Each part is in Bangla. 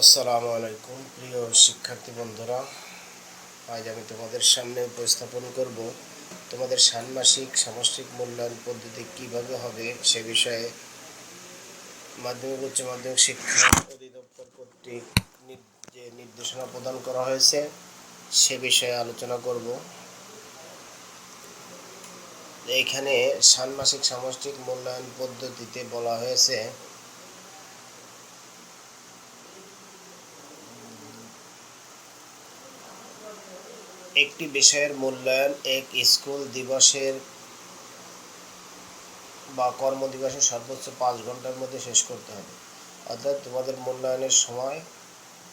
আসসালামু আলাইকুম, প্রিয় শিক্ষার্থী বন্ধুরা। আজ আমি তোমাদের সামনে উপস্থাপন করব তোমাদের ষান্মাসিক সামষ্টিক মূল্যায়ন পদ্ধতি কীভাবে হবে সে বিষয়ে মাধ্যমিক, উচ্চ মাধ্যমিক শিক্ষা অধিদপ্তর কর্তৃক যে নির্দেশনা প্রদান করা হয়েছে, সে বিষয়ে আলোচনা করব। এখানে ষান্মাসিক সামষ্টিক মূল্যায়ন পদ্ধতিতে বলা হয়েছে একটি বিষয়ের মূল্যায়ন এক স্কুল দিবসের বা কর্মদিবসের সর্বোচ্চ পাঁচ ঘণ্টার মধ্যে শেষ করতে হবে। অর্থাৎ তোমাদের মূল্যায়নের সময়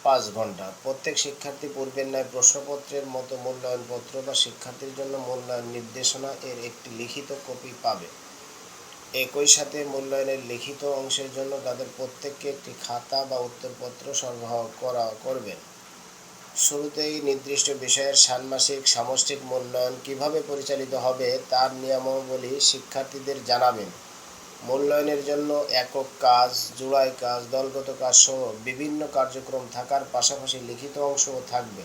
পাঁচ ঘণ্টা। প্রত্যেক শিক্ষার্থী পূর্বের ন্যায় প্রশ্নপত্রের মতো মূল্যায়নপত্র বা শিক্ষার্থীর জন্য মূল্যায়ন নির্দেশনা এর একটি লিখিত কপি পাবে। একই সাথে মূল্যায়নের লিখিত অংশের জন্য তাদের প্রত্যেককে একটি খাতা বা উত্তরপত্র সরবরাহ করা করবেন। শুরুতেই নির্দিষ্ট বিষয়ের ষান্মাসিক সামষ্টিক মূল্যায়ন কীভাবে পরিচালিত হবে তার নিয়মাবলী শিক্ষার্থীদের জানাবেন। মূল্যায়নের জন্য একক কাজ জোড়াই কাজ, দলগত কাজ সহ বিভিন্ন কার্যক্রম থাকার পাশাপাশি লিখিত অংশও থাকবে,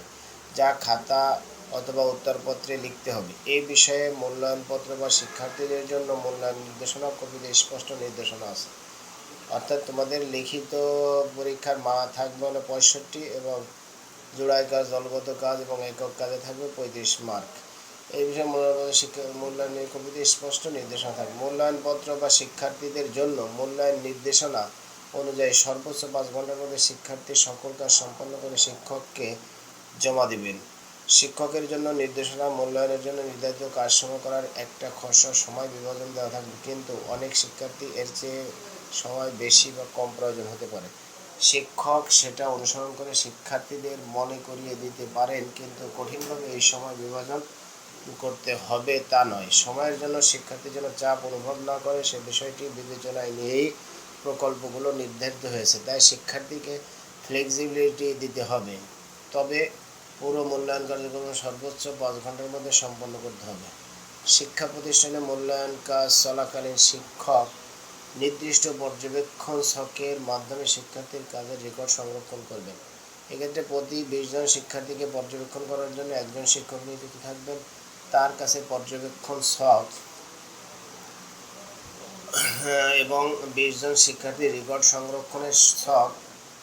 যা খাতা অথবা উত্তরপত্রে লিখতে হবে। এই বিষয়ে মূল্যায়নপত্র বা শিক্ষার্থীদের জন্য মূল্যায়ন নির্দেশনা কপিতে স্পষ্ট নির্দেশনা আছে। অর্থাৎ তোমাদের লিখিত পরীক্ষার মা থাকবে হলো পঁয়ষট্টি এবং জোড়াই কাজ, দলগত কাজ এবং একক কাজে থাকবে পঁয়ত্রিশ মার্ক। এই বিষয়ে মূল্যায়ন শিক্ষা মূল্যায়নের কপিতে স্পষ্ট নির্দেশনা থাকবে মূল্যায়নপত্র বা শিক্ষার্থীদের জন্য মূল্যায়ন নির্দেশনা অনুযায়ী সর্বোচ্চ পাঁচ ঘণ্টার মধ্যে শিক্ষার্থী সকল কাজ সম্পন্ন করে শিক্ষককে জমা দিবেন। শিক্ষকের জন্য নির্দেশনা, মূল্যায়নের জন্য নির্ধারিত কাজ সময় করার একটা খসড়া সময় বিভাজন দেওয়া থাকবে। কিন্তু অনেক শিক্ষার্থী এর চেয়ে সময় বেশি বা কম প্রয়োজন হতে পারে। শিক্ষক সেটা অনুসরণ করে শিক্ষার্থীদের মনে করিয়ে দিতে পারেন, কিন্তু কঠিনভাবে এই সময় বিভাজন করতে হবে তা নয়। সময়ের জন্য শিক্ষার্থী যেন চাপ অনুভব না করে, সে বিষয়টি বিবেচনায় নিয়েই প্রকল্পগুলো নির্ধারিত হয়েছে। তাই শিক্ষার্থীকে ফ্লেক্সিবিলিটি দিতে হবে। তবে পুরো মূল্যায়ন কার্যক্রম সর্বোচ্চ পাঁচ ঘণ্টার মধ্যে সম্পন্ন করতে হবে। শিক্ষা প্রতিষ্ঠানে মূল্যায়ন কাজ চলাকালীন শিক্ষক নির্দিষ্ট পর্যবেক্ষণ ছকের মাধ্যমে শিক্ষার্থীর কাজের রেকর্ড সংরক্ষণ করবেন। এক্ষেত্রে প্রতি বিশ জন শিক্ষার্থীকে পর্যবেক্ষণ করার জন্য একজন শিক্ষক নিয়োজিত থাকবেন। তার কাছে পর্যবেক্ষণ ছক এবং বিশ জন শিক্ষার্থীর রেকর্ড সংরক্ষণের ছক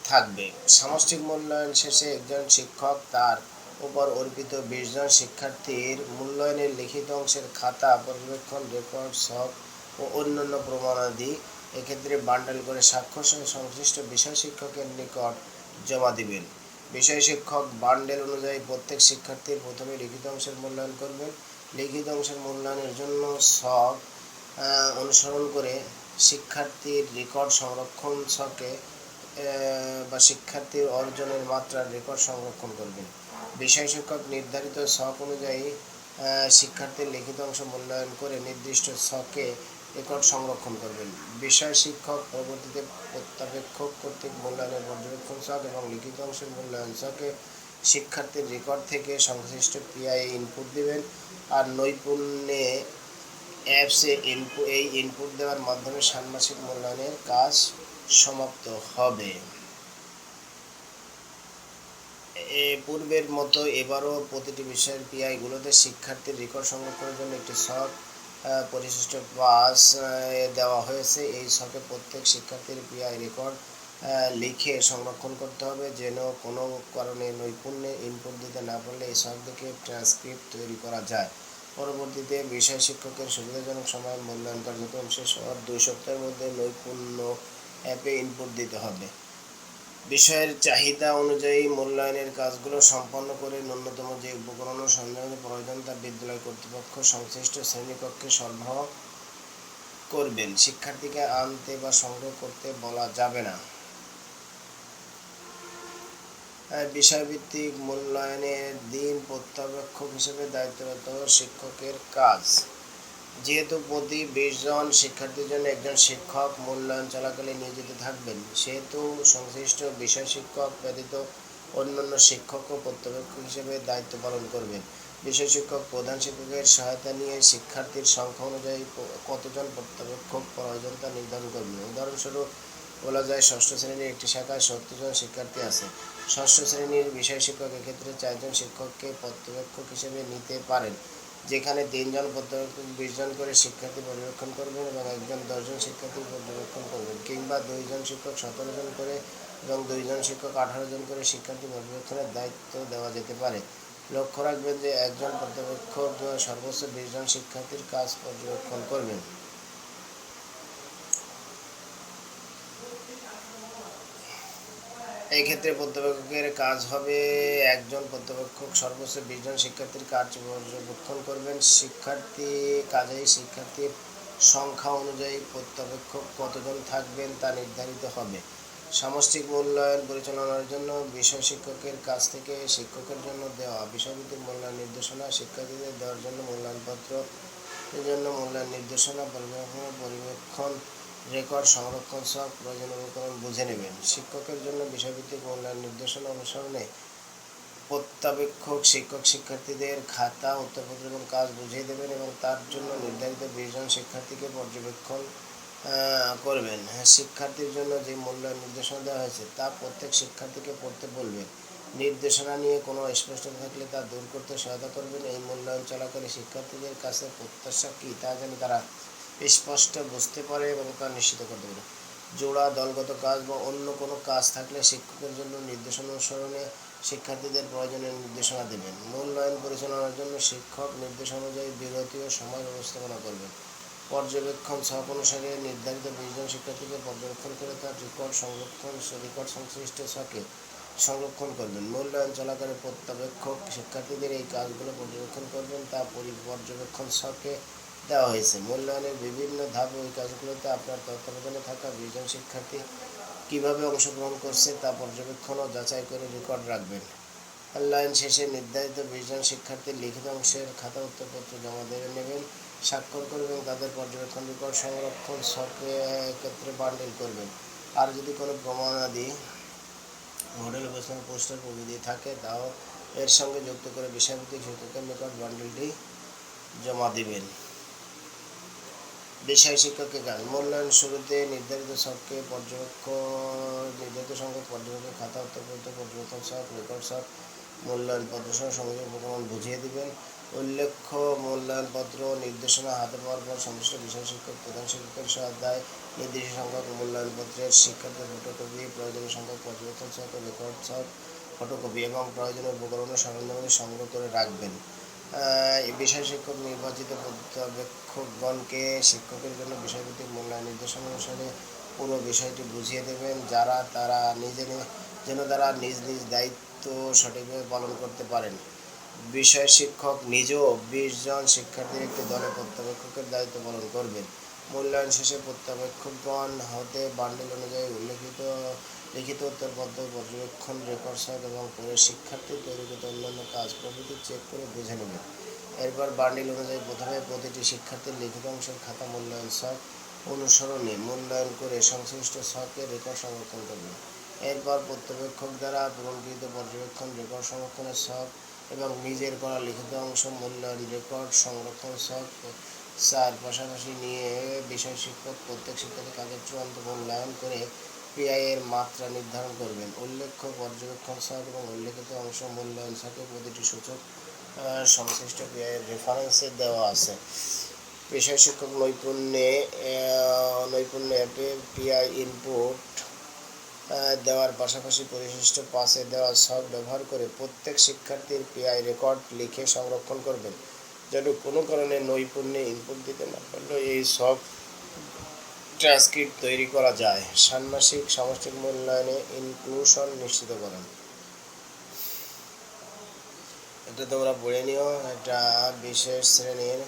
থাকবে। সামষ্টিক মূল্যায়ন শেষে একজন শিক্ষক তার উপর অর্পিত বিশ জন শিক্ষার্থীর মূল্যায়নের লিখিত অংশের খাতা পর্যবেক্ষণ রেকর্ড ছক ও অন্যান্য প্রমাণাদি এক্ষেত্রে বান্ডেল করে স্বাক্ষর সহ সংশ্লিষ্ট বিষয় শিক্ষকের নিকট জমা দিবেন। বিষয় শিক্ষক বান্ডেল অনুযায়ী প্রত্যেক শিক্ষার্থীর প্রথমে লিখিত অংশের মূল্যায়ন করবেন। লিখিত অংশের মূল্যায়নের জন্য আহ, অনুসরণ করে শিক্ষার্থীর রেকর্ড সংরক্ষণ আহ, বা শিক্ষার্থীর অর্জনের মাত্রার রেকর্ড সংরক্ষণ করবেন। বিষয় শিক্ষক নির্ধারিত ছক অনুযায়ী শিক্ষার্থীর লিখিত অংশ মূল্যায়ন করে নির্দিষ্ট ছকে রেকর্ড সংরক্ষণ করবেন। বিষয় শিক্ষক পরবর্তীতে প্রত্যাবেক্ষক কর্তৃক মূল্যায়নের পর্যবেক্ষণ ছক এবং লিখিত অংশের মূল্যায়ন ছকে শিক্ষার্থীর রেকর্ড থেকে সংশ্লিষ্ট পিআই ইনপুট দিবেন আর নৈপুণ্যে অ্যাপসে ইনপু এই ইনপুট দেওয়ার মাধ্যমে ষান্মাসিক মূল্যায়নের কাজ সমাপ্ত হবে। পূর্বের মতো এবারও প্রতিটি বিষয়ের পিআইগুলোতে শিক্ষার্থীর রেকর্ড সংরক্ষণের জন্য একটি আহ, পরিশিষ্ট পাস দেওয়া হয়েছে। এই ছকে প্রত্যেক শিক্ষার্থীর পিআই রেকর্ড লিখে সংরক্ষণ করতে হবে, যেন কোনো কারণে নৈপুণ্যে ইনপুট দিতে না পারলে এই ছক থেকে ট্রান্সক্রিপ্ট তৈরি করা যায়। পরবর্তীতে বিষয় শিক্ষকের সুবিধাজনক সময়ে মূল্যায়ন কার্যক্রম শেষ হওয়ার দুই সপ্তাহের মধ্যে নৈপুণ্য অ্যাপে ইনপুট দিতে হবে। বিষয়ের চাহিদা অনুযায়ী মূল্যায়নের কাজগুলো সম্পন্ন করে ন্যূনতম যে উপকরণ ও সরঞ্জামের প্রয়োজন তা বিদ্যালয় কর্তৃপক্ষ সংশ্লিষ্ট শ্রেণীকক্ষে সরবরাহ করবেন। শিক্ষার্থীকে আনতে বা সংগ্রহ করতে বলা যাবে না। বিষয়ভিত্তিক মূল্যায়নের দিন প্রত্যাবেক্ষক হিসেবে দায়িত্বরত শিক্ষকের কাজ। যেহেতু প্রতি বিশ জন শিক্ষার্থীর জন্য একজন শিক্ষক মূল্যায়ন চলাকালে নিয়োজিত থাকবেন, সেহেতু সংশ্লিষ্ট বিষয় শিক্ষক ব্যতীত অন্যান্য শিক্ষকও পর্যবেক্ষক হিসেবে দায়িত্ব পালন করবেন। বিষয় শিক্ষক প্রধান শিক্ষকের সহায়তা নিয়ে শিক্ষার্থীর সংখ্যা অনুযায়ী কতজন পর্যবেক্ষক প্রয়োজন তা নির্ধারণ করবেন? উদাহরণস্বরূপ, বলা যায় ষষ্ঠ শ্রেণির একটি শাখায় সত্তর জন শিক্ষার্থী আছে। ষষ্ঠ শ্রেণির বিষয় শিক্ষক এক্ষেত্রে চারজন শিক্ষককে পর্যবেক্ষক হিসেবে নিতে পারেন। যেখানে তিনজন পর্যবেক্ষক বিশ জন করে শিক্ষার্থী পর্যবেক্ষণ করবেন এবং একজন দশজন শিক্ষার্থী পর্যবেক্ষণ করবেন, কিংবা দুইজন শিক্ষক সতেরো জন করে এবং দুইজন শিক্ষক আঠারো জন করে শিক্ষার্থী পর্যবেক্ষণের দায়িত্ব দেওয়া যেতে পারে। লক্ষ্য রাখবেন যে একজন পর্যবেক্ষক সর্বোচ্চ বিশজন শিক্ষার্থীর কাজ পর্যবেক্ষণ করবেন। এই ক্ষেত্রে পর্যবেক্ষকের কাজ হবে একজন পর্যবেক্ষক সর্বোচ্চ বিশ জন শিক্ষার্থীর কাজ পর্যবেক্ষণ করবেন। শিক্ষার্থী কাজেই শিক্ষার্থীর সংখ্যা অনুযায়ী পর্যবেক্ষক কতজন থাকবেন তা নির্ধারিত হবে। সামষ্টিক মূল্যায়ন পরিচালনার জন্য বিষয় শিক্ষকের কাছ থেকে শিক্ষকের জন্য দেওয়া বিষয়ভিত্তিক মূল্যায়ন নির্দেশনা, শিক্ষার্থীদের দেওয়ার জন্য মূল্যায়নপত্র জন্য মূল্যায়ন নির্দেশনা পরিবেক্ষণ পরিবেক্ষণ রেকর্ড সংরক্ষণ সহ প্রয়োজন অনুকরণ বুঝে নেবেন। শিক্ষকের জন্য বিষয়ভিত্তিক মূল্যায়ন নির্দেশনা অনুসরণে প্রত্যাবেক্ষক, শিক্ষক শিক্ষার্থীদের খাতা, উত্তরপত্র এবং কাজ বুঝিয়ে দেবেন এবং তার জন্য নির্ধারিত বিশজন শিক্ষার্থীকে পর্যবেক্ষণ করবেন। শিক্ষার্থীর জন্য যে মূল্যায়ন নির্দেশনা দেওয়া হয়েছে তা প্রত্যেক শিক্ষার্থীকে পড়তে বলবেন নির্দেশনা নিয়ে কোনো স্পষ্টতা থাকলে তা দূর করতে সহায়তা করবেন। এই মূল্যায়ন চলাকালে শিক্ষার্থীদের কাছে প্রত্যাশা কী তা যেন তারা। স্পষ্ট বুঝতে পারে এবং তা নিশ্চিত করতে পারে। জোড়া, দলগত কাজ বা অন্য কোনো কাজ থাকলে শিক্ষকের জন্য নির্দেশনা অনুসরণে শিক্ষার্থীদের প্রয়োজনীয় নির্দেশনা দেবেন। মূল্যায়ন পরিচালনার জন্য শিক্ষক নির্দেশ অনুযায়ী বিরতি ও সময় ব্যবস্থাপনা করবেন। পর্যবেক্ষণ ছক অনুসারে নির্ধারিত বিশজন শিক্ষার্থীকে পর্যবেক্ষণ করে তার রেকর্ড সংরক্ষণ, রেকর্ড সংশ্লিষ্ট ছকে সংরক্ষণ করবেন। মূল্যায়ন চলাকালে প্রত্যাবেক্ষক শিক্ষার্থীদের এই কাজগুলো পর্যবেক্ষণ করবেন। তা পরি, পর্যবেক্ষণ ছকে দেওয়া হয়েছে। মূল্যায়নের বিভিন্ন ধাপ ওই কাজগুলোতে আপনার তত্ত্বাবধানে থাকা বিশজন শিক্ষার্থী কীভাবে অংশগ্রহণ করছে তা পর্যবেক্ষণ ও যাচাই করে রেকর্ড রাখবেন। মূল্যায়ন শেষে নির্ধারিত বিশজন শিক্ষার্থীর লিখিত অংশের খাতা উত্তরপত্র জমা দেবে নেবেন, স্বাক্ষর করবেন, তাদের পর্যবেক্ষণ রেকর্ড সংরক্ষণ সকে ক্ষেত্রে বান্ডিল করবেন। আর যদি কোনো প্রমাণাদি মডেল অবস্থান পোস্টার প্রভৃতি থাকে, তাও এর সঙ্গে যুক্ত করে বিষয়ভিত্তিক শিক্ষকের নিকট বান্ডিলটি জমা দিবেন। বিষয় শিক্ষকের কাজ মূল্যায়ন শুরুতে নির্ধারিত ছককে পর্যবেক্ষণ নির্ধারিত সংখ্যক পর্যবেক্ষক, খাতা উত্তরপত্র পর্যবেক্ষণ ছক রেকর্ড ছক মূল্যায়ন পত্রসহ সংযোগ উপকরণ বুঝিয়ে দিবেন। উল্লেখ্য মূল্যায়নপত্র নির্দেশনা হাতে পাওয়ার পর সংশ্লিষ্ট বিষয় শিক্ষক, প্রধান শিক্ষকের সহায়তায় নির্দিষ্ট সংখ্যক মূল্যায়নপত্রের শিক্ষার্থীর ফটোকপি প্রয়োজনীয় সংখ্যক পর্যবেক্ষণ ও রেকর্ড ছক ফটোকপি এবং প্রয়োজনীয় উপকরণ সরঞ্জামগুলি সংগ্রহ করে রাখবেন। বিষয় শিক্ষক নির্বাচিত পর্যবেক্ষকগণকে শিক্ষকের জন্য বিষয়ভিত্তিক মূল্যায়ন নির্দেশনা অনুসারে পুরো বিষয়টি বুঝিয়ে দেবেন। যারা তারা নিজে যেন তারা নিজ নিজ দায়িত্ব সঠিকভাবে পালন করতে পারেন। বিষয় শিক্ষক নিজেও বিশ জন শিক্ষার্থীর একটি দলে পর্যবেক্ষকের দায়িত্ব পালন করবেন। মূল্যায়ন শেষে পর্যবেক্ষকগণ হতে বান্ডিল অনুযায়ী উল্লেখিত, লিখিত উত্তরপত্র, পর্যবেক্ষণ রেকর্ড সহ এবং পরে শিক্ষার্থী তৈরিকৃত অন্যান্য কাজ প্রভৃতি চেক করে বুঝে নেবেন এরপর বান্ডিল অনুযায়ী প্রথমে প্রতিটি শিক্ষার্থীর লিখিত অংশের খাতা মূল্যায়ন ছক অনুসরণে মূল্যায়ন করে সংশ্লিষ্ট ছকের রেকর্ড সংরক্ষণ করবেন এরপর পর্যবেক্ষক দ্বারা পূরণকৃত পর্যবেক্ষণ রেকর্ড সংরক্ষণের ছক এবং নিজের করা লিখিত অংশ মূল্যায়ন রেকর্ড সংরক্ষণ ছক চার পাশাপাশি নিয়ে বিষয় শিক্ষক, প্রত্যেক শিক্ষার্থী কাজের চূড়ান্ত মূল্যায়ন করে পিআই এর মাত্রা নির্ধারণ করবেন। উল্লেখ্য, পর্যবেক্ষণ ছক এবং উল্লেখিত অংশ মূল্যায়ন ছকে প্রতিটি সূচক সংশ্লিষ্ট পিআই এর রেফারেন্সে দেওয়া আছে। বিষয় শিক্ষক নৈপুণ্যে নৈপুণ্য অ্যাপে পিআই ইনপুট দেওয়ার পাশাপাশি পরিশিষ্ট পাশে দেওয়া সব ব্যবহার করে প্রত্যেক শিক্ষার্থীর পিআই রেকর্ড লিখে সংরক্ষণ করবেন। যেন কোনো কারণে নৈপুণ্যে ইনপুট দিতে না পারলেও এই সব ট্রান্সক্রিপ্ট তৈরি করা যায়। ষান্মাসিক সামষ্টিক মূল্যায়নে ইনক্লুশন নিশ্চিত করেন। এটা তোমরা পড়ে নিও, এটা বিশেষ শ্রেণির।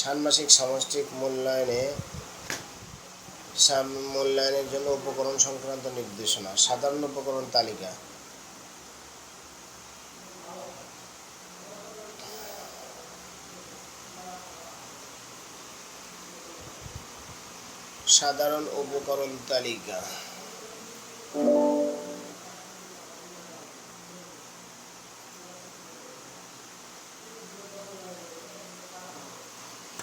ষান্মাসিক সামষ্টিক মূল্যায়নে মূল্যায়নের জন্য উপকরণ সংক্রান্ত নির্দেশনা, সাধারণ উপকরণ তালিকা। সাধারণ উপকরণ তালিকা।